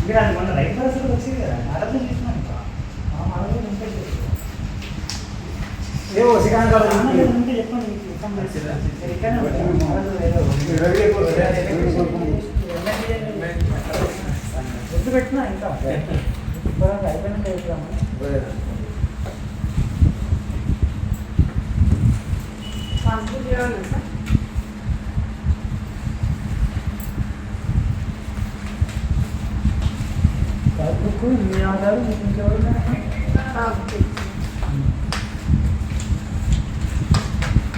మీరు అది మొన్న వచ్చింది కదా అర్థం ఇంకా ఏవో సికాన్ ఉంటే చెప్పండి మీకు పెట్టినా ఇంకా ఇప్పుడు అయిపోయినాక చెప్తాము పాస్బుక్ ఏమన్నా సార్ పాస్బుక్ మీ ఆధార్ మీకు ఇంకెవరు ఓకే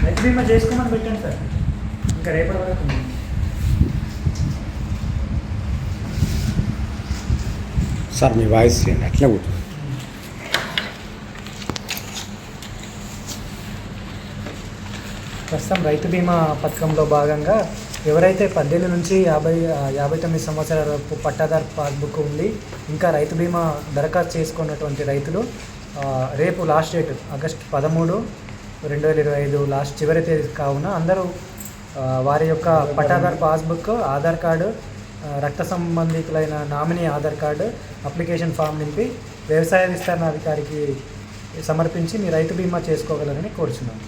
రైతు బీమా చేసుకోమని పెట్టండి సార్ ఇంకా రేపటి వరకు ఉంది. సార్ మీ వాయిస్ చేయండి అట్లే ఉంటుంది ప్రస్తుతం రైతు బీమా పథకంలో భాగంగా ఎవరైతే పద్దెనిమిది నుంచి యాభై యాభై తొమ్మిది సంవత్సరాల వరకు పట్టాదారు పాస్బుక్ ఉంది ఇంకా రైతు బీమా దరఖాస్తు చేసుకున్నటువంటి రైతులు రేపు లాస్ట్ డేట్ ఆగస్ట్ పదమూడు రెండు వేల ఇరవై ఐదు లాస్ట్ చివరి తేదీ కావున అందరూ వారి యొక్క పట్టాదారు పాస్బుక్ ఆధార్ కార్డు రక్త సంబంధికులైన nominee Aadhaar card application form నింపి వ్యవసాయ విస్తరణ అధికారికి సమర్పించి మీ రైతు బీమా చేసుకోగలరని కోరుచున్నాను